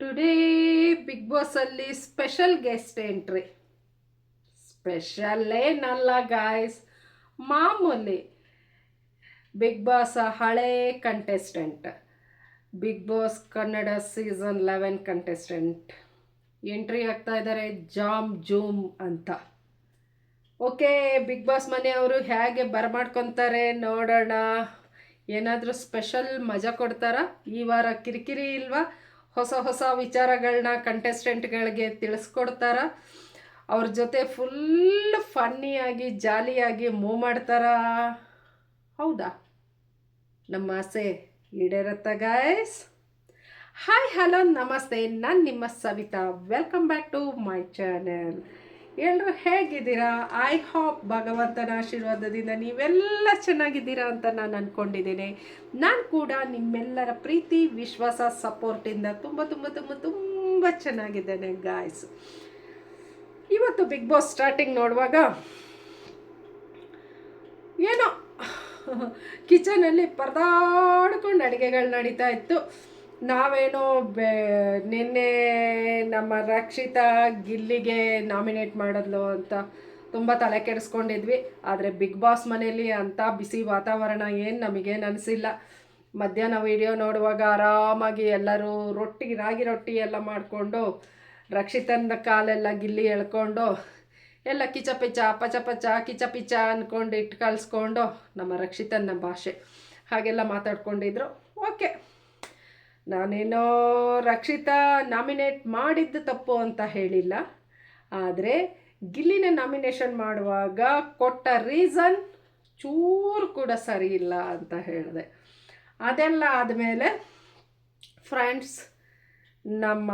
Today Bigg ಬಾಸಲ್ಲಿ special guest entry special ಏನಲ್ಲ guys ಮಾಮೂಲಿ ಬಿಗ್ ಬಾಸ್ ಹಳೇ contestant Bigg Boss Kannada season eleven contestant entry ಆಗ್ತಾ ಇದ್ದಾರೆ ಜಾಮ್ ಜೂಮ್ ಅಂತ. ಓಕೆ ಬಿಗ್ ಬಾಸ್ ಮನೆಯವರು ಹೇಗೆ ಬರಮಾಡ್ಕೊತಾರೆ ನೋಡೋಣ. ಏನಾದರೂ ಸ್ಪೆಷಲ್ ಮಜಾ ಕೊಡ್ತಾರಾ? ಈ ವಾರ ಕಿರಿಕಿರಿ ಇಲ್ವಾ? ಹೊಸ ಹೊಸ ವಿಚಾರಗಳನ್ನ ಕಂಟೆಸ್ಟೆಂಟ್ಗಳಿಗೆ ತಿಳಿಸ್ಕೊಡ್ತಾರ. ಅವ್ರ ಜೊತೆ ಫುಲ್ ಫನ್ನಿಯಾಗಿ ಜಾಲಿಯಾಗಿ ಮೂವ್ ಮಾಡ್ತಾರ. ಹೌದಾ? ನಮ್ಮ ಆಸೆ ಈಡೇರತ್ತ ಗಾಯ್ಸ್ ಹಾಯ್ ಹಲೋ ನಮಸ್ತೆ. ನಾನು ನಿಮ್ಮ Savitha. Welcome back to my channel ಎಲ್ಲರೂ ಹೇಗಿದ್ದೀರಾ? ಐ ಹಾಪ್ ಭಗವಂತನ ಆಶೀರ್ವಾದದಿಂದ ನೀವೆಲ್ಲ ಚೆನ್ನಾಗಿದ್ದೀರಾ ಅಂತ ನಾನು ಅಂದ್ಕೊಂಡಿದ್ದೀನಿ ನಾನು ಕೂಡ ನಿಮ್ಮೆಲ್ಲರ ಪ್ರೀತಿ, ವಿಶ್ವಾಸ ಸಪೋರ್ಟಿಂದ ತುಂಬ ತುಂಬ ತುಂಬ ತುಂಬ ಚೆನ್ನಾಗಿದ್ದೇನೆ ಗಾಯ್ಸ್ ಇವತ್ತು ಬಿಗ್ ಬಾಸ್ ಸ್ಟಾರ್ಟಿಂಗ್ ನೋಡುವಾಗ ಏನೋ ಕಿಚನಲ್ಲಿ ಪರದಾಡ್ಕೊಂಡು ಅಡುಗೆಗಳು ನಡೀತಾ ಇತ್ತು. ನಾವೇನೋ ಬೆ, ನಿನ್ನೆ ನಮ್ಮ ರಕ್ಷಿತಾ ಗಿಲ್ಲಿಗೆ ನಾಮಿನೇಟ್ ಮಾಡಿದ್ಲು ಅಂತ ತುಂಬ ತಲೆ ಕೆಡಿಸ್ಕೊಂಡಿದ್ವಿ. ಆದರೆ ಬಿಗ್ ಬಾಸ್ ಮನೇಲಿ ಅಂಥ ಬಿಸಿ ವಾತಾವರಣ ಏನು ನಮಗೇನು ಅನಿಸಿಲ್ಲ. ಮಧ್ಯಾಹ್ನ ವಿಡಿಯೋ ನೋಡುವಾಗ ಆರಾಮಾಗಿ ಎಲ್ಲರೂ ರೊಟ್ಟಿ, ರಾಗಿ ರೊಟ್ಟಿ ಎಲ್ಲ ಮಾಡಿಕೊಂಡು ರಕ್ಷಿತನ ಕಾಲೆಲ್ಲ ಗಿಲ್ಲಿ ಎಳ್ಕೊಂಡು ಎಲ್ಲ ಕಿಚ ಪಿಚ ಪಚ ಪಚ ಕಿಚ ಪಿಚ ಅಂದ್ಕೊಂಡು ಇಟ್ಟು ಕಳಿಸ್ಕೊಂಡು ನಮ್ಮ ರಕ್ಷಿತನ ಭಾಷೆ. ಹಾಗೆಲ್ಲ ಮಾತಾಡ್ಕೊಂಡಿದ್ರು. ಓಕೆ ನಾನೇನೋ ರಕ್ಷಿತಾ ನಾಮಿನೇಟ್ ಮಾಡಿದ್ದು ತಪ್ಪು ಅಂತ ಹೇಳಿಲ್ಲ. ಆದರೆ ಗಿಲ್ಲಿನ ನಾಮಿನೇಷನ್ ಮಾಡುವಾಗ ಕೊಟ್ಟ ರೀಸನ್ ಚೂರು ಕೂಡ ಸರಿ ಇಲ್ಲ ಅಂತ ಹೇಳಿದೆ. ಅದೆಲ್ಲ ಆದಮೇಲೆ ಫ್ರೆಂಡ್ಸ್, ನಮ್ಮ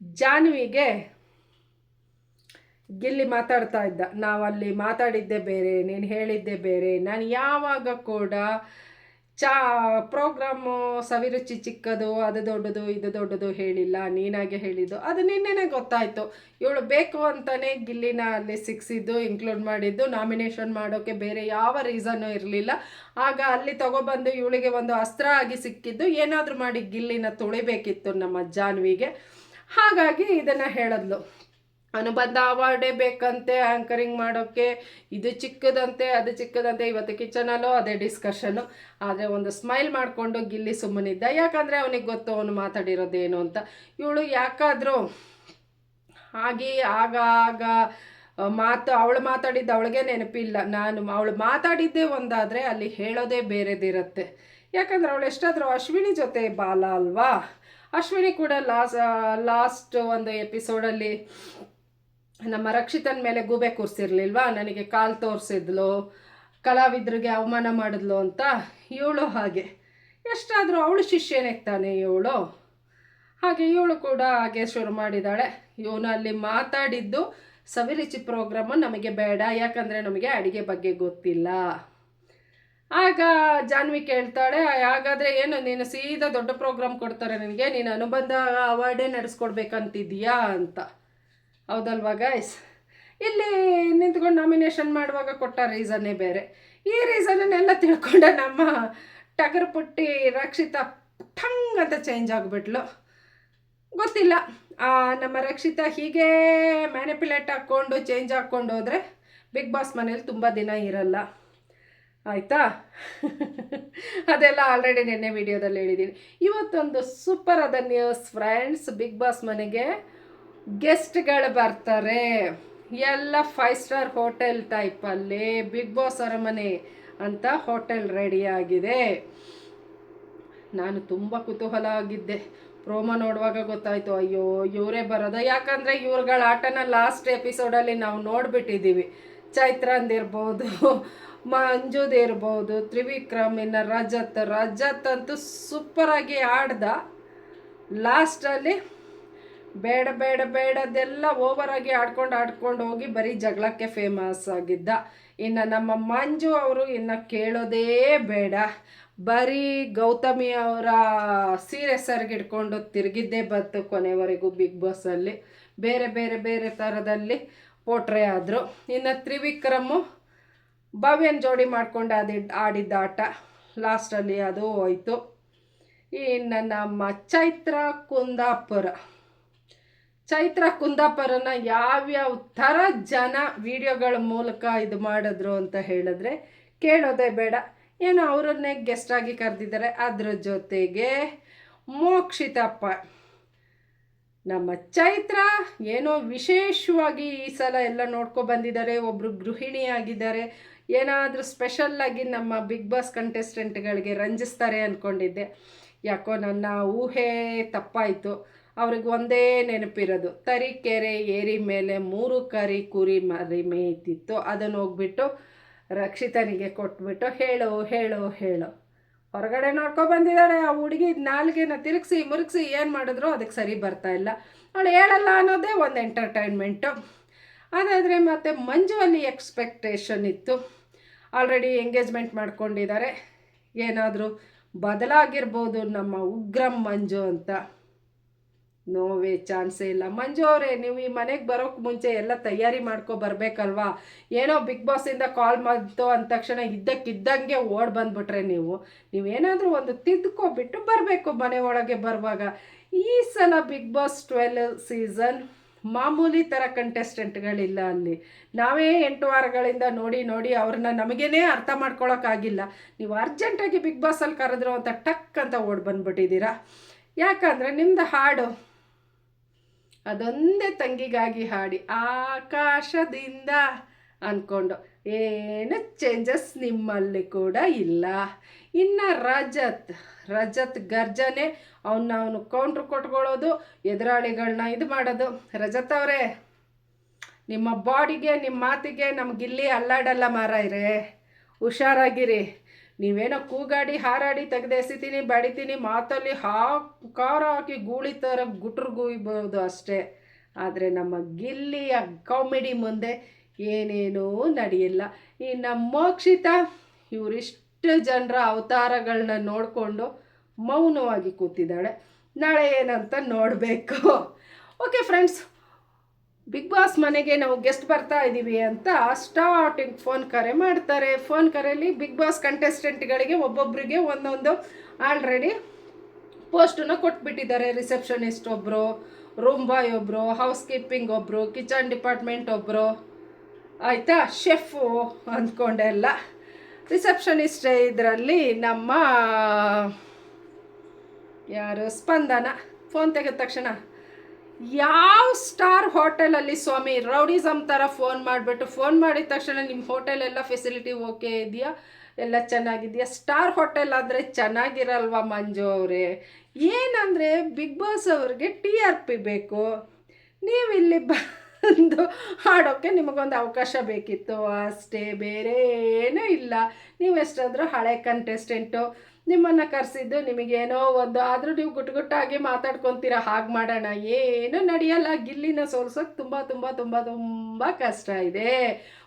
ಜಾನ್ವಿಗೆ ಗಿಲ್ಲಿ ಮಾತಾಡ್ತಾ ಇದ್ದ. ನಾವಲ್ಲಿ ಮಾತಾಡಿದ್ದೆ ಬೇರೆ, ನೀನು ಹೇಳಿದ್ದೆ ಬೇರೆ. ನಾನು ಯಾವಾಗ ಕೂಡ ಚಾ, ಪ್ರೋಗ್ರಾಮು ಸವಿರುಚಿ ಚಿಕ್ಕದು, ಅದು ದೊಡ್ಡದು, ಇದು ದೊಡ್ಡದು ಹೇಳಿಲ್ಲ, ನೀನಾಗೆ ಹೇಳಿದ್ದು, ಅದು ನಿನ್ನೆನೇ ಗೊತ್ತಾಯಿತು. ಇವಳು ಬೇಕು ಅಂತಲೇ ಗಿಲ್ಲಿನ ಅಲ್ಲಿ ಸಿಕ್ಸಿದ್ದು ಇನ್ಕ್ಲೂಡ್ ಮಾಡಿದ್ದು ನಾಮಿನೇಷನ್ ಮಾಡೋಕ್ಕೆ ಬೇರೆ ಯಾವ ರೀಸನ್ನು ಇರಲಿಲ್ಲ. ಆಗ ಅಲ್ಲಿ ತಗೊಬಂದು ಇವಳಿಗೆ ಒಂದು ಅಸ್ತ್ರ ಆಗಿ ಸಿಕ್ಕಿದ್ದು, ಏನಾದರೂ ಮಾಡಿ ಗಿಲ್ಲಿನ ತುಳಿಬೇಕಿತ್ತು ನಮ್ಮ ಜಾನ್ವಿಗೆ. ಹಾಗಾಗಿ ಇದನ್ನು ಹೇಳಿದ್ಲು. ಅನುಬಂಧ ಅವಾರ್ಡೇ ಬೇಕಂತೆ ಆ್ಯಂಕರಿಂಗ್ ಮಾಡೋಕ್ಕೆ ಇದು ಚಿಕ್ಕದಂತೆ, ಅದು ಚಿಕ್ಕದಂತೆ, ಇವತ್ತು ಕಿಚನಲ್ಲೂ ಅದೇ ಡಿಸ್ಕಷನ್ನು. ಆದರೆ ಒಂದು ಸ್ಮೈಲ್ ಮಾಡಿಕೊಂಡು ಗಿಲ್ಲಿ ಸುಮ್ಮನಿದ್ದ. ಯಾಕಂದರೆ ಅವನಿಗೆ ಗೊತ್ತು ಅವನು ಮಾತಾಡಿರೋದೇನು ಅಂತ. ಇವಳು ಯಾಕಾದರೂ ಹಾಗೆ ಆಗ ಆಗ ಮಾತು, ಅವಳು ಮಾತಾಡಿದ್ದು ಅವಳಿಗೆ ನೆನಪಿಲ್ಲ. ನಾನು ಅವಳು ಮಾತಾಡಿದ್ದೇ ಒಂದಾದರೆ ಅಲ್ಲಿ ಹೇಳೋದೇ ಬೇರೆದಿರುತ್ತೆ. ಯಾಕಂದರೆ ಅವಳು ಎಷ್ಟಾದರೂ ಅಶ್ವಿನಿ ಜೊತೆ ಬಾಲ ಅಲ್ವಾ? ಅಶ್ವಿನಿ ಕೂಡ ಲಾಸ್ ಲಾಸ್ಟ್ ಒಂದು ಎಪಿಸೋಡಲ್ಲಿ ನಮ್ಮ ರಕ್ಷಿತನ ಮೇಲೆ ಗೂಬೆ ಕೂರಿಸಿರ್ಲಿಲ್ವಾ? ನನಗೆ ಕಾಲು ತೋರಿಸಿದ್ಲು, ಕಲಾವಿದ್ರಿಗೆ ಅವಮಾನ ಮಾಡಿದ್ಲು ಅಂತ ಇವಳು ಹಾಗೆ. ಎಷ್ಟಾದರೂ ಅವಳು ಶಿಷ್ಯನೇ ತಾನೆ ಇವಳು. ಹಾಗೆ ಇವಳು ಕೂಡ ಹಾಗೆ ಶುರು ಮಾಡಿದ್ದಾಳೆ ಇವನು ಅಲ್ಲಿ ಮಾತಾಡಿದ್ದು ಸವಿರುಚಿ ಪ್ರೋಗ್ರಾಮು ನಮಗೆ ಬೇಡ, ಯಾಕಂದರೆ ನಮಗೆ ಅಡುಗೆ ಬಗ್ಗೆ ಗೊತ್ತಿಲ್ಲ. ಆಗ ಜಾನ್ವಿ ಕೇಳ್ತಾಳೆ, ಹಾಗಾದರೆ ಏನು, ನೀನು ಸೀದಾ ದೊಡ್ಡ ಪ್ರೋಗ್ರಾಮ್ ಕೊಡ್ತಾರೆ ನನಗೆ, ನೀನು ಅನುಬಂಧ ಅವಾರ್ಡೇ ನಡೆಸ್ಕೊಡ್ಬೇಕಂತಿದೀಯಾ ಅಂತ. ಹೌದಲ್ವಾ ಗಾಯ್ಸ್ ಇಲ್ಲಿ ನಿಂತ್ಕೊಂಡು ನಾಮಿನೇಷನ್ ಮಾಡುವಾಗ ಕೊಟ್ಟ ರೀಸನ್ನೇ ಬೇರೆ. ಈ ರೀಸನನ್ನೆಲ್ಲ ತಿಳ್ಕೊಂಡ ನಮ್ಮ ಟಗರ್ ಪುಟ್ಟಿ ರಕ್ಷಿತಾ ಠಂಗ್ ಅಂತ ಚೇಂಜ್ ಆಗಿಬಿಟ್ಲು. ಗೊತ್ತಿಲ್ಲ. ನಮ್ಮ ರಕ್ಷಿತಾ ಹೀಗೆ ಮ್ಯಾನಿಪ್ಯುಲೇಟ್ ಹಾಕ್ಕೊಂಡು ಚೇಂಜ್ ಹಾಕ್ಕೊಂಡು ಹೋದರೆ ಬಿಗ್ ಬಾಸ್ ಮನೇಲಿ ತುಂಬ ದಿನ ಇರಲ್ಲ. ಆಯಿತಾ? ಅದೆಲ್ಲ ಆಲ್ರೆಡಿ ನಿನ್ನೆ ವಿಡಿಯೋದಲ್ಲಿ ಹೇಳಿದ್ದೀನಿ ಇವತ್ತೊಂದು ಸೂಪರ್ ಆದ ನ್ಯೂಸ್ ಫ್ರೆಂಡ್ಸ್ ಬಿಗ್ ಬಾಸ್ ಮನೆಗೆ ಗೆಸ್ಟ್ಗಳು ಬರ್ತಾರೆ. ಎಲ್ಲ ಫೈವ್ ಸ್ಟಾರ್ ಹೋಟೆಲ್ ಟೈಪಲ್ಲಿ ಬಿಗ್ ಬಾಸ್ ಅರಮನೆ ಅಂತ ಹೋಟೆಲ್ ರೆಡಿ ಆಗಿದೆ. ನಾನು ತುಂಬ ಕುತೂಹಲ ಆಗಿದ್ದೆ ಪ್ರೋಮೋ ನೋಡುವಾಗ ಗೊತ್ತಾಯಿತು, ಅಯ್ಯೋ, ಇವರೇ ಬರೋದು. ಯಾಕಂದರೆ ಇವ್ರುಗಳ ಆಟನ ಲಾಸ್ಟ್ ಎಪಿಸೋಡಲ್ಲಿ ನಾವು ನೋಡಿಬಿಟ್ಟಿದ್ದೀವಿ. ಚೈತ್ರಂದಿರ್ಬೋದು ಮಂಜುದ್ ಇರ್ಬೋದು, ತ್ರಿವಿಕ್ರಮ್, ಇನ್ನು ರಜತ್. ರಜತ್ ಅಂತೂ ಸೂಪರಾಗಿ ಆಡ್ದ. ಲಾಸ್ಟಲ್ಲಿ ಬೇಡ ಬೇಡ ಬೇಡದೆಲ್ಲ ಓವರಾಗಿ ಆಡ್ಕೊಂಡು ಆಡ್ಕೊಂಡು ಹೋಗಿ ಬರೀ ಜಗಳಕ್ಕೆ ಫೇಮಸ್ ಆಗಿದ್ದ. ಇನ್ನು ನಮ್ಮ ಮಂಜು ಅವರು ಇನ್ನು ಕೇಳೋದೇ ಬೇಡ. ಬರೀ ಗೌತಮಿ ಅವರ ಸೀರೆ ಸರಿಗಿಡ್ಕೊಂಡು ತಿರುಗಿದ್ದೇ ಬಂತು ಕೊನೆವರೆಗೂ ಬಿಗ್ ಬಾಸಲ್ಲಿ ಬೇರೆ ಬೇರೆ ಬೇರೆ ಥರದಲ್ಲಿ ಪೋಟ್ರೆ ಆದರು. ಇನ್ನು ತ್ರಿವಿಕ್ರಮು ಭವ್ಯನ್ ಜೋಡಿ ಮಾಡ್ಕೊಂಡು ಆಡಿ ಆಡಿದ್ದ ಆಟ. ಲಾಸ್ಟಲ್ಲಿ ಅದು ಹೋಯಿತು. ಇನ್ನು ನಮ್ಮ ಚೈತ್ರ ಕುಂದಾಪುರ. ಚೈತ್ರ ಕುಂದಾಪುರನ ಯಾವ್ಯಾವ ಥರ ಜನ ವಿಡಿಯೋಗಳ ಮೂಲಕ ಇದು ಮಾಡಿದ್ರು ಅಂತ ಹೇಳಿದ್ರೆ ಕೇಳೋದೇ ಬೇಡ. ಏನೋ ಅವರನ್ನೇ ಗೆಸ್ಟಾಗಿ ಕರೆದಿದ್ದಾರೆ. ಅದರ ಜೊತೆಗೆ ಮೋಕ್ಷಿತಪ್ಪ. ನಮ್ಮ ಚೈತ್ರ ಏನೋ ವಿಶೇಷವಾಗಿ ಈ ಸಲ ಎಲ್ಲ ನೋಡ್ಕೊ ಬಂದಿದ್ದಾರೆ. ಒಬ್ಬರು ಗೃಹಿಣಿ ಆಗಿದ್ದಾರೆ. ಏನಾದರೂ ಸ್ಪೆಷಲ್ಲಾಗಿ ನಮ್ಮ ಬಿಗ್ ಬಾಸ್ ಕಂಟೆಸ್ಟೆಂಟ್ಗಳಿಗೆ ರಂಜಿಸ್ತಾರೆ ಅಂದ್ಕೊಂಡಿದ್ದೆ ಯಾಕೋ ನನ್ನ ಊಹೆ ತಪ್ಪಾಯಿತು. ಅವ್ರಿಗೆ ಒಂದೇ ನೆನಪಿರೋದು. ತರೀಕೆರೆ ಏರಿ ಮೇಲೆ ಮೂರು ಕರಿ ಕುರಿ ಮರಿ ಮೇಯ್ತಿತ್ತು. ಅದನ್ನು ಹೋಗ್ಬಿಟ್ಟು ರಕ್ಷಿತನಿಗೆ ಕೊಟ್ಬಿಟ್ಟು ಹೇಳು ಹೇಳು ಹೇಳು. ಹೊರಗಡೆ ನೋಡ್ಕೊ ಬಂದಿದ್ದಾಳೆ. ಆ ಹುಡುಗಿ ನಾಲ್ಗೆನ ತಿರುಗಿಸಿ, ಮುರುಗಿಸಿ ಏನು ಮಾಡಿದ್ರು ಅದಕ್ಕೆ ಸರಿ ಬರ್ತಾ ಇಲ್ಲ. ಅವಳು ಹೇಳಲ್ಲ ಅನ್ನೋದೇ ಒಂದು ಎಂಟರ್ಟೈನ್ಮೆಂಟು ಅದಾದರೆ ಮತ್ತು ಮಂಜು ಅಲ್ಲಿ ಎಕ್ಸ್ಪೆಕ್ಟೇಷನ್ ಇತ್ತು. ಆಲ್ರೆಡಿ ಎಂಗೇಜ್ಮೆಂಟ್ ಮಾಡ್ಕೊಂಡಿದ್ದಾರೆ. ಏನಾದರೂ ಬದಲಾಗಿರ್ಬೋದು ನಮ್ಮ ಉಗ್ರಂ ಮಂಜು ಅಂತ. ನೋವೇ ಚಾನ್ಸೇ ಇಲ್ಲ. ಮಂಜು ಅವರೇ, ನೀವು ಈ ಮನೆಗೆ ಬರೋಕ್ಕೆ ಮುಂಚೆ ಎಲ್ಲ ತಯಾರಿ ಮಾಡ್ಕೊ ಬರಬೇಕಲ್ವಾ? ಏನೋ ಬಿಗ್ ಬಾಸಿಂದ ಕಾಲ್ ಮಾಡ್ತು ಅಂದ ತಕ್ಷಣ ಇದ್ದಕ್ಕಿದ್ದಂಗೆ ಓಡ್ ಬಂದ್ಬಿಟ್ರೆ ನೀವು. ನೀವೇನಾದರೂ ಒಂದು ತಿದ್ಕೊಬಿಟ್ಟು ಬರಬೇಕು ಮನೆ ಒಳಗೆ ಬರುವಾಗ. ಈ ಸಲ ಬಿಗ್ ಬಾಸ್ ಟ್ವೆಲ್ ಸೀಸನ್ ಮಾಮೂಲಿ ಥರ ಕಂಟೆಸ್ಟೆಂಟ್ಗಳಿಲ್ಲ ಅಲ್ಲಿ. ನಾವೇ ಎಂಟು ವಾರಗಳಿಂದ ನೋಡಿ ನೋಡಿ ಅವ್ರನ್ನ ನಮಗೇನೇ ಅರ್ಥ ಮಾಡ್ಕೊಳಕ್ಕಾಗಿಲ್ಲ ನೀವು ಅರ್ಜೆಂಟಾಗಿ ಬಿಗ್ ಬಾಸಲ್ಲಿ ಕರೆದ್ರು ಅಂತ ಟಕ್ ಅಂತ ಓಡ್ ಬಂದ್ಬಿಟ್ಟಿದ್ದೀರಾ? ಯಾಕಂದರೆ ನಿಮ್ಮದು ಹಾಡು ಅದೊಂದೇ ತಂಗಿಗಾಗಿ ಹಾಡಿ ಆಕಾಶದಿಂದ ಅಂದ್ಕೊಂಡು ಏನು ಚೇಂಜಸ್ ನಿಮ್ಮಲ್ಲಿ ಕೂಡ ಇಲ್ಲ. ಇನ್ನು ರಜತ್ ರಜತ್ ಗರ್ಜನೆ ಅವನ್ನ ಅವನು ಕೌಂಟ್ರ್ ಕೊಟ್ಕೊಳ್ಳೋದು ಎದುರಾಳಿಗಳನ್ನ ಇದು ಮಾಡೋದು. ರಜತ್ ಅವರೇ, ನಿಮ್ಮ ಬಾಡಿಗೆ ನಿಮ್ಮ ಮಾತಿಗೆ ನಮಗಿಲ್ಲಿ ಅಲ್ಲಾಡಲ್ಲ ಮಾರಾಯ್ರೆ. ಹುಷಾರಾಗಿರಿ. ನೀವೇನೋ ಕೂಗಾಡಿ, ಹಾರಾಡಿ ತೆಗೆದೆಸಿತೀನಿ ಬಡಿತೀನಿ, ಮಾತಲ್ಲಿ ಹಾ ಖಾರ ಹಾಕಿ ಗೂಳಿ ಥರ ಗುಟ್ರು ಗುಯ್ಬೋದು ಅಷ್ಟೇ. ಆದರೆ ನಮ್ಮ ಗಿಲ್ಲಿಯ ಕಾಮಿಡಿ ಮುಂದೆ ಏನೇನೂ ನಡೆಯಿಲ್ಲ. ನಮ್ಮ ಮೋಕ್ಷಿತ ಇವರಿಷ್ಟು ಜನರ ಅವತಾರಗಳನ್ನ ನೋಡಿಕೊಂಡು ಮೌನವಾಗಿ ಕೂತಿದ್ದಾಳೆ. ನಾಳೆ ಏನಂತ ನೋಡಬೇಕು. ಓಕೆ ಫ್ರೆಂಡ್ಸ್ ಬಿಗ್ ಬಾಸ್ ಮನೆಗೆ ನಾವು ಗೆಸ್ಟ್ ಬರ್ತಾ ಇದ್ದೀವಿ ಅಂತ ಸ್ಟಾರ್ಟಿಂಗ್ ಫೋನ್ ಕರೆ ಮಾಡ್ತಾರೆ. ಫೋನ್ ಕರೆಯಲ್ಲಿ ಬಿಗ್ ಬಾಸ್ ಕಂಟೆಸ್ಟೆಂಟ್ಗಳಿಗೆ ಒಬ್ಬೊಬ್ಬರಿಗೆ ಒಂದೊಂದು ಆಲ್ರೆಡಿ ಪೋಸ್ಟನ್ನು ಕೊಟ್ಬಿಟ್ಟಿದ್ದಾರೆ. ರಿಸೆಪ್ಷನಿಸ್ಟ್ ಒಬ್ಬರು ರೂಮ್ ಬಾಯ್ ಒಬ್ಬರು ಹೌಸ್ ಕೀಪಿಂಗ್ ಒಬ್ಬರು ಕಿಚನ್ ಡಿಪಾರ್ಟ್ಮೆಂಟ್ ಒಬ್ಬರು ಆಯಿತಾ ಶೆಫು ಅಂದ್ಕೊಂಡೆಲ್ಲ ರಿಸೆಪ್ಷನಿಸ್ಟ್ ಇದರಲ್ಲಿ ನಮ್ಮ, ಯಾರು? ಸ್ಪಂದನ. ಫೋನ್ ತೆಗೆದ ತಕ್ಷಣ ಯಾವ ಸ್ಟಾರ್ ಹೋಟೆಲಲ್ಲಿ ಸ್ವಾಮಿ ರೌಡಿಸಮ್ ಥರ ಫೋನ್ ಮಾಡಿಬಿಟ್ಟು ಫೋನ್ ಮಾಡಿದ ತಕ್ಷಣ ನಿಮ್ಮ ಹೋಟೆಲ್ ಎಲ್ಲ ಫೆಸಿಲಿಟಿ ಓಕೆ ಇದೆಯಾ? ಎಲ್ಲ ಚೆನ್ನಾಗಿದೆಯಾ? ಸ್ಟಾರ್ ಹೋಟೆಲ್ ಆದರೆ ಚೆನ್ನಾಗಿರಲ್ವಾ ಮಂಜು ಅವರೇ? ಏನಂದರೆ ಬಿಗ್ ಬಾಸ್ ಅವ್ರಿಗೆ ಟಿ ಆರ್ ಪಿ ಬೇಕು. ನೀವಿಲ್ಲಿ ಬಂದು ಹಾಡೋಕ್ಕೆ ನಿಮಗೊಂದು ಅವಕಾಶ ಬೇಕಿತ್ತು. ಅಷ್ಟೇ, ಬೇರೆ ಏನೂ ಇಲ್ಲ. ನೀವು ಎಷ್ಟಾದರೂ ಹಳೆ ಕಂಟೆಸ್ಟೆಂಟು ನಿಮ್ಮನ್ನು ಕರೆಸಿದ್ದು ನಿಮಗೇನೋ ಒಂದು, ಆದರೂ ನೀವು ಗುಟ್ಗುಟ್ಟಾಗಿ ಮಾತಾಡ್ಕೊತೀರ, ಹಾಗೆ ಮಾಡೋಣ. ಏನೂ ನಡೆಯಲ್ಲ. ಗಿಲ್ಲಿನ ಸೋಲ್ಸೋಕೆ ತುಂಬ ತುಂಬ ತುಂಬ ತುಂಬ ಕಷ್ಟ ಇದೆ.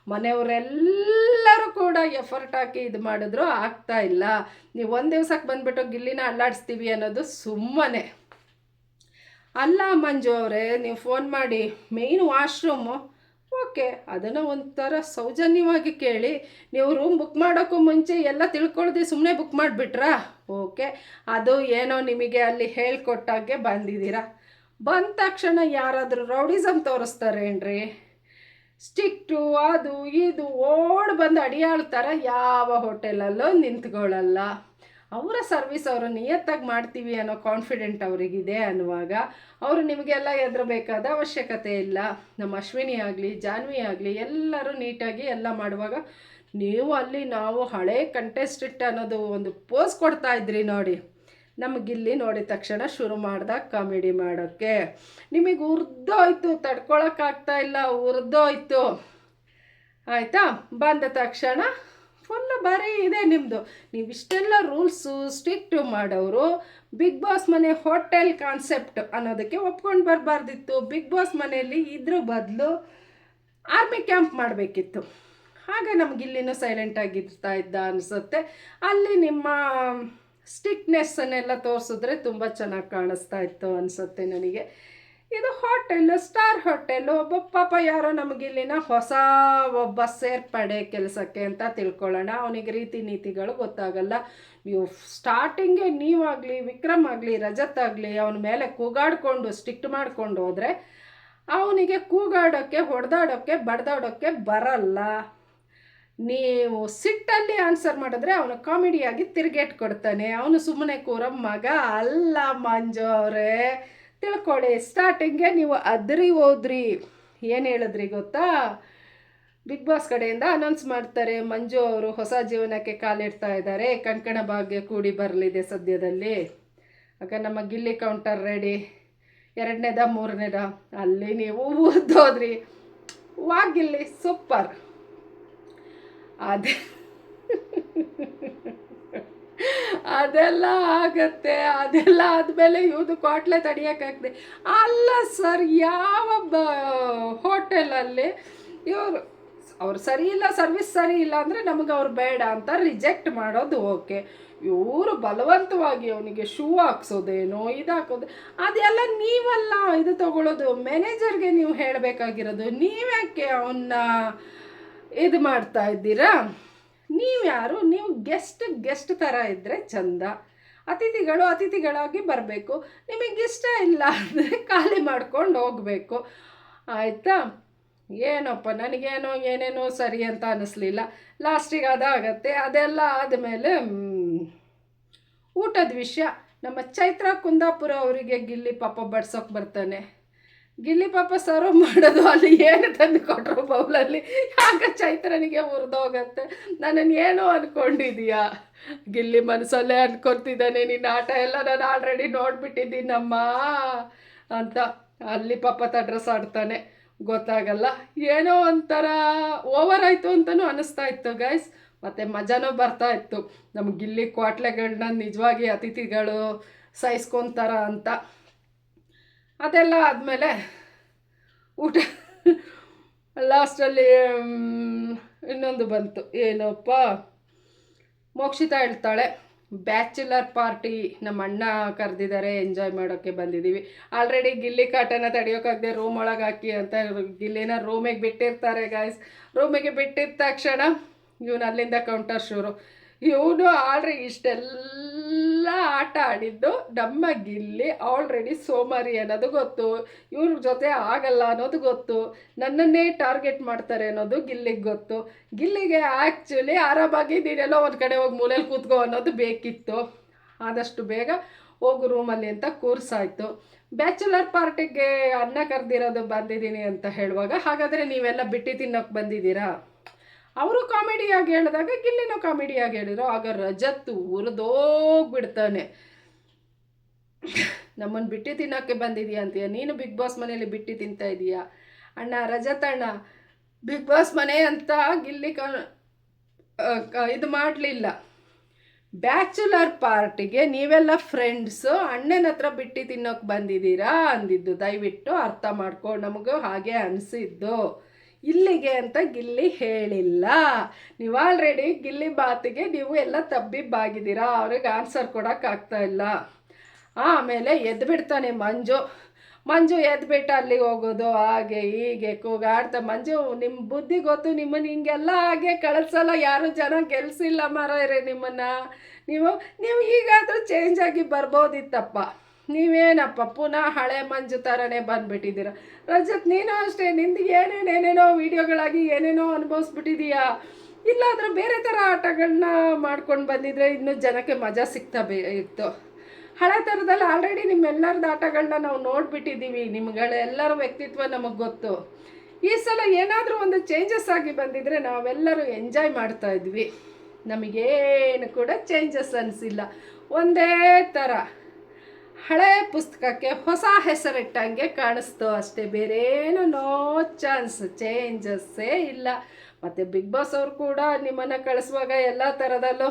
ಮನೆಯವರೆಲ್ಲರೂ ಕೂಡ ಎಫರ್ಟ್ ಹಾಕಿ ಇದು ಮಾಡಿದ್ರು ಆಗ್ತಾ ಇಲ್ಲ. ನೀವು ಒಂದು ದಿವ್ಸಕ್ಕೆ ಬಂದುಬಿಟ್ಟು ಗಿಲ್ಲಿನ ಅಲ್ಲಾಡಿಸ್ತೀವಿ ಅನ್ನೋದು ಸುಮ್ಮನೆ. ಅಲ್ಲ ಮಂಜು ಅವರೇ, ನೀವು ಫೋನ್ ಮಾಡಿ ಮೇಯ್ನ್ ವಾಶ್ರೂಮು ಓಕೆ, ಅದನ್ನು ಒಂಥರ ಸೌಜನ್ಯವಾಗಿ ಕೇಳಿ ನೀವು ರೂಮ್ ಬುಕ್ ಮಾಡೋಕ್ಕೂ ಮುಂಚೆ ಎಲ್ಲ ತಿಳ್ಕೊಳ್ದೆ ಸುಮ್ಮನೆ ಬುಕ್ ಮಾಡಿಬಿಟ್ರಾ? ಓಕೆ, ಅದು ಏನೋ ನಿಮಗೆ ಅಲ್ಲಿ ಹೇಳ್ಕೊಟ್ಟಾಗೆ ಬಂದಿದ್ದೀರಾ? ಬಂದ ತಕ್ಷಣ ಯಾರಾದರೂ ರೌಡಿಸಮ್ ತೋರಿಸ್ತಾರೇನ್ರಿ? ಸ್ಟಿಕ್ಟು ಅದು ಇದು ಓಡ್ ಬಂದು ಅಡಿಯಾಳ್ತಾರೆ, ಯಾವ ಹೋಟೆಲಲ್ಲೂ ನಿಂತ್ಕೊಳ್ಳಲ್ಲ ಅವರ ಸರ್ವಿಸ್ ಅವರು ನಿಯತ್ತಾಗಿ ಮಾಡ್ತೀವಿ ಅನ್ನೋ ಕಾನ್ಫಿಡೆಂಟ್ ಅವರಿಗಿದೆ ಅನ್ನುವಾಗ ಅವರು ನಿಮಗೆಲ್ಲ ಎದುರಬೇಕಾದ ಅವಶ್ಯಕತೆ ಇಲ್ಲ. ನಮ್ಮ ಅಶ್ವಿನಿ ಆಗಲಿ, ಜಾನ್ವಿ ಆಗಲಿ ಎಲ್ಲರೂ ನೀಟಾಗಿ ಎಲ್ಲ ಮಾಡುವಾಗ ನೀವು ಅಲ್ಲಿ ನಾವು ಹಳೆ ಕಂಟೆಸ್ಟೆಂಟ್ ಅನ್ನೋದು ಒಂದು ಪೋಸ್ ಕೊಡ್ತಾ ಇದ್ರಿ ನೋಡಿ. ನಮಗಿಲ್ಲಿ ನೋಡಿದ ತಕ್ಷಣ ಶುರು ಮಾಡ್ದಾಗ ಕಾಮಿಡಿ ಮಾಡೋಕ್ಕೆ. ನಿಮಗೆ ಉರ್ದೋಯ್ತು, ತಡ್ಕೊಳಕ್ಕಾಗ್ತಾ ಇಲ್ಲ, ಉರ್ದೋಯ್ತು. ಆಯಿತಾ? ಬಂದ ತಕ್ಷಣ ಫುಲ್ಲು ಬರೀ ಇದೆ ನಿಮ್ಮದು ನೀವು ಇಷ್ಟೆಲ್ಲ ರೂಲ್ಸು ಸ್ಟ್ರಿಕ್ಟ್ ಮಾಡೋರು, ಬಿಗ್ ಬಾಸ್ ಮನೆ ಹೋಟೆಲ್ ಕಾನ್ಸೆಪ್ಟ್ ಅನ್ನೋದಕ್ಕೆ ಒಪ್ಕೊಂಡು ಬರಬಾರ್ದಿತ್ತು. ಬಿಗ್ ಬಾಸ್ ಮನೆಯಲ್ಲಿ ಇದ್ರ ಬದಲು ಆರ್ಮಿ ಕ್ಯಾಂಪ್ ಮಾಡಬೇಕಿತ್ತು. ಆಗ ನಮ್ಗೆ ಇಲ್ಲಿನೂ ಸೈಲೆಂಟಾಗಿರ್ತಾ ಇದ್ದ ಅನಿಸುತ್ತೆ. ಅಲ್ಲಿ ನಿಮ್ಮ ಸ್ಟಿಕ್ನೆಸ್ಸನ್ನೆಲ್ಲ ತೋರಿಸಿದ್ರೆ ತುಂಬ ಚೆನ್ನಾಗಿ ಕಾಣಿಸ್ತಾ ಇತ್ತು ಅನಿಸುತ್ತೆ ನನಗೆ. ಇದು ಹೋಟೆಲ್ಲು ಸ್ಟಾರ್ ಹೋಟೆಲ್ಲು ಒಬ್ಬ ಪಾಪ ಯಾರೋ ನಮಗಿಲ್ಲಿನ ಹೊಸ ಒಬ್ಬ ಸೇರ್ಪಡೆ ಕೆಲಸಕ್ಕೆ ಅಂತ ತಿಳ್ಕೊಳ್ಳೋಣ. ಅವನಿಗೆ ರೀತಿ ನೀತಿಗಳು ಗೊತ್ತಾಗಲ್ಲ. ನೀವು ಸ್ಟಾರ್ಟಿಂಗೆ ನೀವಾಗಲಿ, ವಿಕ್ರಮ್ ಆಗಲಿ, ರಜತ್ ಆಗಲಿ, ಅವನ ಮೇಲೆ ಕೂಗಾಡಿಕೊಂಡು ಸ್ಟಿಕ್ಟ್ ಮಾಡ್ಕೊಂಡು ಹೋದರೆ ಅವನಿಗೆ ಕೂಗಾಡೋಕ್ಕೆ ಹೊಡೆದಾಡೋಕ್ಕೆ ಬಡ್ದಾಡೋಕ್ಕೆ ಬರಲ್ಲ. ನೀವು ಸಿಟ್ಟಲ್ಲಿ ಆನ್ಸರ್ ಮಾಡಿದ್ರೆ ಅವನು ಕಾಮಿಡಿಯಾಗಿ ತಿರುಗೇಟ್ ಕೊಡ್ತಾನೆ. ಅವನು ಸುಮ್ಮನೆ ಕೂರೋ ಮಗ ಅಲ್ಲ ಮಂಜು ಅವರೇ. ತಿಳ್ಕೊಳ್ಳಿ ಸ್ಟಾರ್ಟಿಂಗೆ ನೀವು ಅದ್ರಿ ಹೋದ್ರಿ. ಏನು ಹೇಳಿದ್ರಿ ಗೊತ್ತಾ? ಬಿಗ್ ಬಾಸ್ ಕಡೆಯಿಂದ ಅನೌನ್ಸ್ ಮಾಡ್ತಾರೆ. ಮಂಜು ಅವರು ಹೊಸ ಜೀವನಕ್ಕೆ ಕಾಲಿಡ್ತಾ ಇದ್ದಾರೆ. ಕಂಕಣ ಭಾಗ್ಯ ಕೂಡಿ ಬರಲಿದೆ ಸದ್ಯದಲ್ಲಿ. ಆಗ ನಮ್ಮ ಗಿಲ್ಲಿ ಕೌಂಟರ್ ರೆಡಿ ಎರಡನೇದ, ಮೂರನೇದ? ಅಲ್ಲಿ ನೀವು ಓದೋದ್ರಿ ವಾಗಿಲ್ಲಿ ಸೂಪರ್ ಅದೇ. ಅದೆಲ್ಲ ಆಗತ್ತೆ, ಅದೆಲ್ಲ ಆದಮೇಲೆ ಇವ್ದು ಕೋಟ್ಲೆ ತಡಿಯೋಕ್ಕಾಗ್ತದೆ ಅಲ್ಲ ಸರ್, ಯಾವ ಬ ಹೋಟೆಲಲ್ಲಿ ಇವರು ಅವ್ರು ಸರಿ ಇಲ್ಲ, ಸರ್ವಿಸ್ ಸರಿ ಇಲ್ಲ ಅಂದರೆ ನಮಗೆ ಅವ್ರು ಬೇಡ ಅಂತ ರಿಜೆಕ್ಟ್ ಮಾಡೋದು ಓಕೆ. ಇವರು ಬಲವಂತವಾಗಿ ಅವನಿಗೆ ಶೂ ಹಾಕ್ಸೋದೇನೋ, ಇದು ಹಾಕೋದು, ಅದೆಲ್ಲ ನೀವಲ್ಲ ಇದು ತಗೊಳ್ಳೋದು ಮ್ಯಾನೇಜರ್ಗೆ ನೀವು ಹೇಳಬೇಕಾಗಿರೋದು, ನೀವ್ಯಾಕೆ ಅವನ್ನ ಇದು ಮಾಡ್ತಾ ಇದ್ದೀರಾ? ನೀವು ಯಾರು? ನೀವು ಗೆಸ್ಟ್ ಗೆಸ್ಟ್ ಥರ ಇದ್ದರೆ ಚಂದ. ಅತಿಥಿಗಳು ಅತಿಥಿಗಳಾಗಿ ಬರಬೇಕು. ನಿಮಗೆ ಇಷ್ಟ ಇಲ್ಲ ಅಂದರೆ ಖಾಲಿ ಮಾಡ್ಕೊಂಡು ಹೋಗಬೇಕು. ಆಯಿತಾ? ಏನಪ್ಪ, ನನಗೇನೋ, ಏನೇನೋ ಸರಿ ಅಂತ ಅನ್ನಿಸ್ಲಿಲ್ಲ ಲಾಸ್ಟಿಗೆ ಅದಾಗತ್ತೆ. ಅದೆಲ್ಲ ಆದಮೇಲೆ ಊಟದ ವಿಷಯ. ನಮ್ಮ ಚೈತ್ರ ಕುಂದಾಪುರ ಅವರಿಗೆ ಗಿಲ್ಲಿ ಪಾಪ ಬಡ್ಸೋಕೆ ಬರ್ತಾನೆ. ಗಿಲ್ಲಿ ಪಾಪ ಸರ್ವ್ ಮಾಡೋದು ಅಲ್ಲಿ ಏನು ತಂದು ಕೊಟ್ಟರು ಬೌಲಲ್ಲಿ? ಆಗ ಚೈತ್ರನಿಗೆ ಹುರಿದೋಗತ್ತೆ ನನ್ನನ್ನು ಏನೋ ಅಂದ್ಕೊಂಡಿದೀಯಾ ಗಿಲ್ಲಿ ಮನಸ್ಸಲ್ಲೇ ಅನ್ಕೊತಿದ್ದಾನೆ ನಿನ್ನ ಆಟ ಎಲ್ಲ ನಾನು ಆಲ್ರೆಡಿ ನೋಡ್ಬಿಟ್ಟಿದ್ದೀನಮ್ಮ ಅಂತ. ಅಲ್ಲಿ ಪಾಪ ತಡ್ರಸ್ ಆಡ್ತಾನೆ. ಗೊತ್ತಾಗಲ್ಲ. ಏನೋ ಒಂಥರ ಓವರ್ ಆಯಿತು ಅಂತಲೂ ಅನ್ನಿಸ್ತಾ ಇತ್ತು ಗೈಸ್ ಮತ್ತು ಮಜಾನೂ ಬರ್ತಾ ಇತ್ತು. ನಮ್ಮ ಗಿಲ್ಲಿ ಕ್ವಾಟ್ಲೆಗಳನ್ನ ನಿಜವಾಗಿ ಅತಿಥಿಗಳು ಸಹಿಸ್ಕೊತಾರ ಅಂತ. ಅದೆಲ್ಲ ಆದಮೇಲೆ ಊಟ ಲಾಸ್ಟಲ್ಲಿ ಇನ್ನೊಂದು ಬಂತು. ಏನಪ್ಪ? ಮೋಕ್ಷಿತಾ ಹೇಳ್ತಾಳೆ, ಬ್ಯಾಚುಲರ್ ಪಾರ್ಟಿ ನಮ್ಮ ಅಣ್ಣ ಕರೆದಿದ್ದಾರೆ, ಎಂಜಾಯ್ ಮಾಡೋಕ್ಕೆ ಬಂದಿದ್ದೀವಿ. ಆಲ್ರೆಡಿ ಗಿಲ್ಲಿ ಕಾಟನ ತಡೆಯೋಕ್ಕಾಗದೆ ರೂಮ್ ಒಳಗೆ ಹಾಕಿ ಅಂತ ಗಿಲ್ಲಿನ ರೂಮಿಗೆ ಬಿಟ್ಟಿರ್ತಾರೆ ಗಾಯ್ಸ್ ರೂಮಿಗೆ ಬಿಟ್ಟಿದ್ದ ತಕ್ಷಣ ಇವನು ಅಲ್ಲಿಂದ ಕೌಂಟರ್ ಶುರು. ಇವನು ಆಲ್ರೆಡಿ ಇಷ್ಟೆಲ್ಲ ಆಟ ಆಡಿದ್ದು ನಮ್ಮ ಗಿಲ್ಲಿ ಆಲ್ರೆಡಿ ಸೋಮಾರಿ ಅನ್ನೋದು ಗೊತ್ತು. ಇವ್ರ ಜೊತೆ ಆಗಲ್ಲ ಅನ್ನೋದು ಗೊತ್ತು. ನನ್ನನ್ನೇ ಟಾರ್ಗೆಟ್ ಮಾಡ್ತಾರೆ ಅನ್ನೋದು ಗಿಲ್ಲಿಗೆ ಗೊತ್ತು. ಗಿಲ್ಲಿಗೆ ಆ್ಯಕ್ಚುಲಿ ಆರಾಮಾಗಿ ನೀನೆಲ್ಲೋ ಒಂದು ಕಡೆ ಹೋಗಿ ಮೂಲೆಯಲ್ಲಿ ಕೂತ್ಕೋ ಅನ್ನೋದು ಬೇಕಿತ್ತು. ಆದಷ್ಟು ಬೇಗ ಹೋಗು ರೂಮಲ್ಲಿ ಅಂತ ಕೂರ್ಸಾಯಿತು ಬ್ಯಾಚುಲರ್ ಪಾರ್ಟಿಗೆ ಅನ್ನ ಕರೆದಿರೋದು ಬಂದಿದ್ದೀನಿ ಅಂತ ಹೇಳುವಾಗ, ಹಾಗಾದರೆ ನೀವೆಲ್ಲ ಬಿಟ್ಟು ತಿನ್ನೋಕೆ ಬಂದಿದ್ದೀರಾ? ಅವರು ಕಾಮಿಡಿಯಾಗಿ ಹೇಳಿದಾಗ ಗಿಲ್ಲಿನೂ ಕಾಮಿಡಿಯಾಗಿ ಹೇಳಿದ್ರು. ಆಗ ರಜತ್ ಉರಿದೋಗ್ಬಿಡ್ತಾನೆ. ನಮ್ಮನ್ನು ಬಿಟ್ಟು ತಿನ್ನೋಕ್ಕೆ ಬಂದಿದೀಯ ಅಂತೀಯ? ನೀನು ಬಿಗ್ ಬಾಸ್ ಮನೆಯಲ್ಲಿ ಬಿಟ್ಟು ತಿಂತಾ ಇದೀಯಾ? ಅಣ್ಣ, ರಜತ್ ಅಣ್ಣ, ಬಿಗ್ ಬಾಸ್ ಮನೆ ಅಂತ ಗಿಲ್ಲಿ ಇದು ಮಾಡಲಿಲ್ಲ. ಬ್ಯಾಚುಲರ್ ಪಾರ್ಟಿಗೆ ನೀವೆಲ್ಲ ಫ್ರೆಂಡ್ಸು, ಅಣ್ಣನ ಹತ್ರ ಬಿಟ್ಟು ತಿನ್ನೋಕೆ ಬಂದಿದ್ದೀರಾ ಅಂದಿದ್ದು. ದಯವಿಟ್ಟು ಅರ್ಥ ಮಾಡ್ಕೊ. ನಮಗೂ ಹಾಗೆ ಅನಿಸಿದ್ದು. ಇಲ್ಲಿಗೆ ಅಂತ ಗಿಲ್ಲಿ ಹೇಳಿಲ್ಲ. ನೀವು ಆಲ್ರೆಡಿ ಗಿಲ್ಲಿ ಬಾತಿಗೆ ನೀವು ಎಲ್ಲ ತಬ್ಬಿಬ್ಬಾಗಿದ್ದೀರಾ? ಅವ್ರಿಗೆ ಆನ್ಸರ್ ಕೊಡೋಕ್ಕಾಗ್ತಾ ಇಲ್ಲ. ಆಮೇಲೆ ಎದ್ದು ಬಿಡ್ತಾನೆ ಮಂಜು. ಮಂಜು ಎದ್ಬಿಟ್ಟು ಅಲ್ಲಿಗೆ ಹೋಗೋದು, ಹಾಗೆ ಹೀಗೆ ಕೂಗಾಡ್ತಾ. ಮಂಜು ನಿಮ್ಮ ಬುದ್ಧಿ ಗೊತ್ತು, ನಿಮ್ಮನ್ನು ಹಿಂಗೆಲ್ಲ ಹಾಗೆ ಕಳಿಸಲ್ಲ. ಯಾರು ಜನ ಗೆಲ್ಸಿಲ್ಲ ಇರೇ ನಿಮ್ಮನ್ನು. ನೀವು ನೀವು ಈಗಾದರೂ ಚೇಂಜ್ ಆಗಿ ಬರ್ಬೋದಿತ್ತಪ್ಪ. ನೀವೇನಪ್ಪ, ಪುನಃ ಹಳೆ ಮಂಜು ಥರನೇ ಬಂದುಬಿಟ್ಟಿದ್ದೀರ? ರಜತ್, ನೀನು ಅಷ್ಟೇ, ನಿಂದು ಏನೇನೇನೇನೋ ವೀಡಿಯೋಗಳಾಗಿ ಏನೇನೋ ಅನುಭವಿಸ್ಬಿಟ್ಟಿದೀಯಾ? ಇಲ್ಲಾಂದ್ರೆ ಬೇರೆ ಥರ ಆಟಗಳನ್ನ ಮಾಡ್ಕೊಂಡು ಬಂದಿದ್ರೆ ಇನ್ನೂ ಜನಕ್ಕೆ ಮಜಾ ಸಿಗ್ತಾ ಬೇ ಇತ್ತು. ಹಳೆ ಥರದಲ್ಲಿ ಆಲ್ರೆಡಿ ನಿಮ್ಮೆಲ್ಲರದ ಆಟಗಳನ್ನ ನಾವು ನೋಡಿಬಿಟ್ಟಿದ್ದೀವಿ. ನಿಮ್ಗಳೆಲ್ಲರ ವ್ಯಕ್ತಿತ್ವ ನಮಗೆ ಗೊತ್ತು. ಈ ಸಲ ಏನಾದರೂ ಒಂದು ಚೇಂಜಸ್ ಆಗಿ ಬಂದಿದ್ರೆ ನಾವೆಲ್ಲರೂ ಎಂಜಾಯ್ ಮಾಡ್ತಾ ಇದ್ವಿ. ನಮಗೇನು ಕೂಡ ಚೇಂಜಸ್ ಅನಿಸಿಲ್ಲ. ಒಂದೇ ಥರ. ಹಳೆ ಪುಸ್ತಕಕ್ಕೆ ಹೊಸ ಹೆಸರಿಟ್ಟಂಗೆ ಕಾಣಿಸ್ತು ಅಷ್ಟೇ. ಬೇರೇನು ನೋ ಚಾನ್ಸ್, ಚೇಂಜಸ್ಸೇ ಇಲ್ಲ. ಮತ್ತು ಬಿಗ್ ಬಾಸ್ ಅವರು ಕೂಡ ನಿಮ್ಮನ್ನು ಕಳಿಸುವಾಗ ಎಲ್ಲ ಥರದಲ್ಲೂ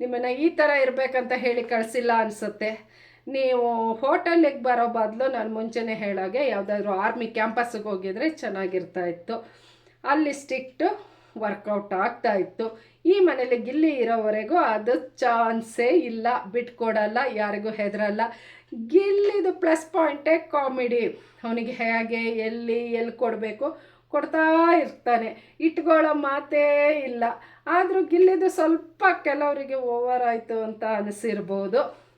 ನಿಮ್ಮನ್ನು ಈ ಥರ ಇರಬೇಕಂತ ಹೇಳಿ ಕಳಿಸಿಲ್ಲ ಅನಿಸುತ್ತೆ. ನೀವು ಹೋಟೆಲಿಗೆ ಬರೋ ಬದಲು ನಾನು ಮುಂಚೆನೇ ಹೇಳೋಗೆ ಯಾವುದಾದ್ರೂ ಆರ್ಮಿ ಕ್ಯಾಂಪಸ್ಸಿಗೆ ಹೋಗಿದ್ರೆ ಚೆನ್ನಾಗಿರ್ತಾ ಇತ್ತು. ಅಲ್ಲಿ ಸ್ಟಿಕ್ಟು ವರ್ಕೌಟ್ ಆಗ್ತಾ ಇತ್ತು. ಈ ಮನೇಲಿ ಗಿಲ್ಲಿ ಇರೋವರೆಗೂ ಅದು ಚಾನ್ಸೇ ಇಲ್ಲ, ಬಿಟ್ಕೊಡಲ್ಲ, ಯಾರಿಗೂ ಹೆದರಲ್ಲ. ಗಿಲ್ಲಿದು ಪ್ಲಸ್ ಪಾಯಿಂಟೇ ಕಾಮಿಡಿ. ಅವನಿಗೆ ಹೇಗೆ, ಎಲ್ಲಿ ಎಲ್ಲಿ ಕೊಡಬೇಕು ಕೊಡ್ತಾ ಇರ್ತಾನೆ. ಇಟ್ಕೊಳ್ಳೋ ಮಾತೇ ಇಲ್ಲ. ಆದರೂ ಗಿಲ್ಲಿದು ಸ್ವಲ್ಪ ಕೆಲವರಿಗೆ ಓವರ್ ಆಯಿತು ಅಂತ ಅನಿಸಿರ್ಬೋದು.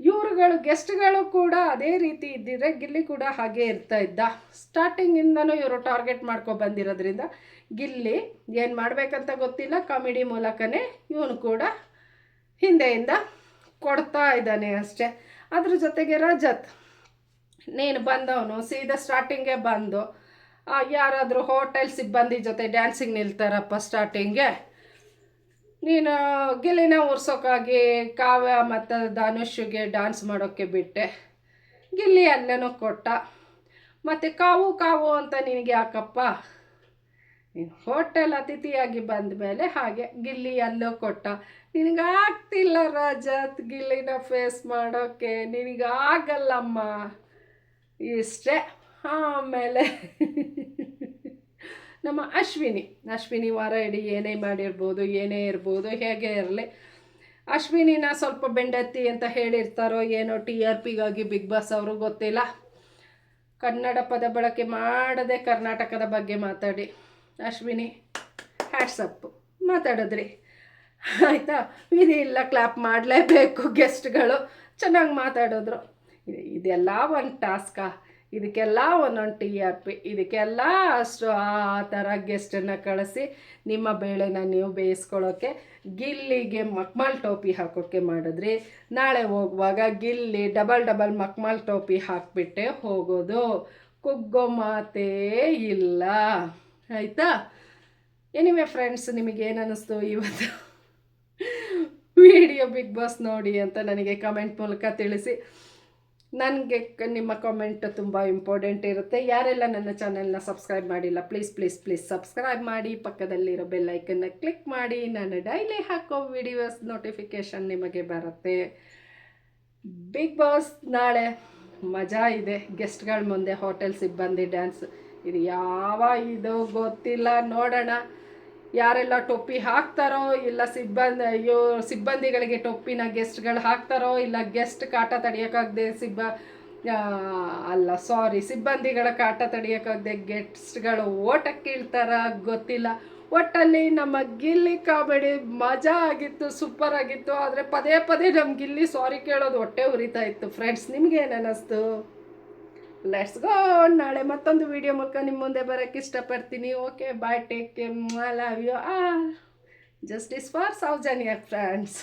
ಇವರುಗಳು ಗೆಸ್ಟ್ಗಳು ಕೂಡ ಅದೇ ರೀತಿ ಇದ್ದಿದ್ರೆ ಗಿಲ್ಲಿ ಕೂಡ ಹಾಗೆ ಇರ್ತಾ ಇದ್ದ. ಸ್ಟಾರ್ಟಿಂಗಿಂದನೂ ಇವರು ಟಾರ್ಗೆಟ್ ಮಾಡ್ಕೊ ಬಂದಿರೋದ್ರಿಂದ ಗಿಲ್ಲಿ ಏನು ಮಾಡಬೇಕಂತ ಗೊತ್ತಿಲ್ಲ ಕಾಮಿಡಿ ಮೂಲಕನೇ ಇವನು ಕೂಡ ಹಿಂದೆಯಿಂದ ಕೊಡ್ತಾ ಇದ್ದಾನೆ ಅಷ್ಟೇ. ಅದ್ರ ಜೊತೆಗೆ ರಜತ್, ನೀನು ಬಂದವನು, ಸೀದಾ ಸ್ಟಾರ್ಟಿಂಗೇ ಬಂದು ಯಾರಾದರೂ ಹೋಟೆಲ್ ಸಿಬ್ಬಂದಿ ಜೊತೆ ಡ್ಯಾನ್ಸಿಂಗ್ ನಿಲ್ತಾರಪ್ಪ ಸ್ಟಾರ್ಟಿಂಗೆ ನೀನು ಗಿಲ್ಲಿನ ಉರ್ಸೋಕ್ಕಾಗಿ ಕಾವ್ಯ ಮತ್ತು ಧನುಷ್ಗೆ ಡ್ಯಾನ್ಸ್ ಮಾಡೋಕ್ಕೆ ಬಿಟ್ಟೆ. ಗಿಲ್ಲಿ ಅಲ್ಲೇನೋ ಕೊಟ್ಟ. ಮತ್ತು ಕಾವು ಕಾವು ಅಂತ ನಿನಗೆ ಯಾಕಪ್ಪ? ನೀನು ಹೋಟೆಲ್ ಅತಿಥಿಯಾಗಿ ಬಂದ ಮೇಲೆ ಹಾಗೆ ಗಿಲ್ಲಿ ಅಲ್ಲೋ ಕೊಟ್ಟ. ನಿನಗಾಗ್ತಿಲ್ಲ ರಜತ್, ಗಿಲ್ಲಿನ ಫೇಸ್ ಮಾಡೋಕ್ಕೆ. ನಿನಗಾಗಲ್ಲಮ್ಮ. ಇಷ್ಟೇ. ಆಮೇಲೆ ನಮ್ಮ ಅಶ್ವಿನಿ ಅಶ್ವಿನಿ ವಾರ ಇಡೀ ಏನೇ ಮಾಡಿರ್ಬೋದು, ಏನೇ ಇರ್ಬೋದು, ಹೇಗೆ ಇರಲಿ. ಅಶ್ವಿನಿನ ಸ್ವಲ್ಪ ಬೆಂಡತ್ತಿ ಅಂತ ಹೇಳಿರ್ತಾರೋ ಏನೋ ಟಿ ಆರ್ ಪಿಗಾಗಿ ಬಿಗ್ ಬಾಸ್ ಅವರು ಗೊತ್ತಿಲ್ಲ. ಕನ್ನಡ ಪದ ಬಳಕೆ ಮಾಡದೆ ಕರ್ನಾಟಕದ ಬಗ್ಗೆ ಮಾತಾಡಿ. ಅಶ್ವಿನಿ ಹ್ಯಾಟ್ಸಪ್ಪು ಮಾತಾಡಿದ್ರಿ. ಆಯಿತಾ? ವಿಧಿ ಇಲ್ಲ ಕ್ಲಾಪ್ ಮಾಡಲೇಬೇಕು ಗೆಸ್ಟ್ಗಳು. ಚೆನ್ನಾಗಿ ಮಾತಾಡಿದ್ರು. ಇದೆಲ್ಲ ಒಂದು ಟಾಸ್ಕಾ? ಇದಕ್ಕೆಲ್ಲ ಒಂದೊಂದು ಟಿ ಆರ್ ಪಿ ಇದಕ್ಕೆಲ್ಲ ಅಷ್ಟು ಆ ಥರ ಗೆಸ್ಟನ್ನು ಕಳಿಸಿ ನಿಮ್ಮ ಬೇಳೆನ ನೀವು ಬೇಯಿಸ್ಕೊಳ್ಳೋಕ್ಕೆ ಗಿಲ್ಲಿಗೆ ಮಕ್ಮಾಲ್ ಟೋಪಿ ಹಾಕೋಕ್ಕೆ ಮಾಡಿದ್ರಿ. ನಾಳೆ ಹೋಗುವಾಗ ಗಿಲ್ಲಿ ಡಬಲ್ ಡಬಲ್ ಮಕ್ಮಾಲ್ ಟೋಪಿ ಹಾಕಿಬಿಟ್ಟೆ ಹೋಗೋದು. ಕುಗ್ಗೋ ಮಾತೇ ಇಲ್ಲ. ಆಯಿತಾ? ಎನಿವೆ ಫ್ರೆಂಡ್ಸ್ ನಿಮಗೇನು ಅನ್ನಿಸ್ತು ಇವತ್ತು? ವಿಡಿಯೋ ಬಿಗ್ ಬಾಸ್ ನೋಡಿ ಅಂತ ನನಗೆ ಕಮೆಂಟ್ ಮೂಲಕ ತಿಳಿಸಿ. ನನಗೆ ನಿಮ್ಮ ಕಾಮೆಂಟ್ ತುಂಬ ಇಂಪಾರ್ಟೆಂಟ್ ಇರುತ್ತೆ. ಯಾರೆಲ್ಲ ನನ್ನ ಚಾನೆಲ್ನ ಸಬ್ಸ್ಕ್ರೈಬ್ ಮಾಡಿಲ್ಲ ಪ್ಲೀಸ್ ಪ್ಲೀಸ್ ಪ್ಲೀಸ್ ಸಬ್ಸ್ಕ್ರೈಬ್ ಮಾಡಿ, ಪಕ್ಕದಲ್ಲಿರೋ ಬೆಲ್ ಐಕನ್ನ ಕ್ಲಿಕ್ ಮಾಡಿ, ನಾನು ಡೈಲಿ ಹಾಕೋ ವಿಡಿಯೋಸ್ ನೋಟಿಫಿಕೇಷನ್ ನಿಮಗೆ ಬರುತ್ತೆ. ಬಿಗ್ ಬಾಸ್ ನಾಳೆ ಮಜಾ ಇದೆ. ಗೆಸ್ಟ್ಗಳ ಮುಂದೆ ಹೋಟೆಲ್ ಸಿಬ್ಬಂದಿ ಡ್ಯಾನ್ಸ್ ಇದು ಯಾವ ಇದು ಗೊತ್ತಿಲ್ಲ, ನೋಡೋಣ. ಯಾರೆಲ್ಲ ಟೊಪ್ಪಿ ಹಾಕ್ತಾರೋ ಇಲ್ಲ ಸಿಬ್ಬಂದಿ, ಅಯ್ಯೋ, ಸಿಬ್ಬಂದಿಗಳಿಗೆ ಟೊಪ್ಪಿನ ಗೆಸ್ಟ್ಗಳು ಹಾಕ್ತಾರೋ ಇಲ್ಲ ಗೆಸ್ಟ್ ಕಾಟ ತಡೆಯೋಕ್ಕಾಗದೆ ಸಿಬ್ಬ ಅಲ್ಲ ಸಾರಿ ಸಿಬ್ಬಂದಿಗಳ ಕಾಟ ತಡೆಯೋಕ್ಕಾಗದೆ ಗೆಸ್ಟ್ಗಳು ಓಟಕ್ಕೆ ಇಳ್ತಾರ ಗೊತ್ತಿಲ್ಲ. ಒಟ್ಟಲ್ಲಿ ನಮ್ಮ ಗಿಲ್ಲಿ ಕಾಮಿಡಿ ಮಜಾ ಆಗಿತ್ತು ಸೂಪರ್ ಆಗಿತ್ತು, ಆದರೆ ಪದೇ ಪದೇ ನಮ್ಮ ಗಿಲ್ಲಿ ಸಾರಿ ಕೇಳೋದು ಹೊಟ್ಟೆ ಉರಿತಾ ಇತ್ತು. ಫ್ರೆಂಡ್ಸ್ ನಿಮ್ಗೇನು ಅನ್ನಿಸ್ತು ಲೆಟ್ಸ್ ಗೋ ನಾಳೆ ಮತ್ತೊಂದು ವಿಡಿಯೋ ಮೂಲಕ ನಿಮ್ಮ ಮುಂದೆ ಬರೋಕ್ಕೆ ಇಷ್ಟಪಡ್ತೀನಿ. Okay bye take care love you ಆ ಜಸ್ಟಿಸ್ ಫಾರ್ ಸೌಜನ್ಯ ಫ್ರೆಂಡ್ಸ್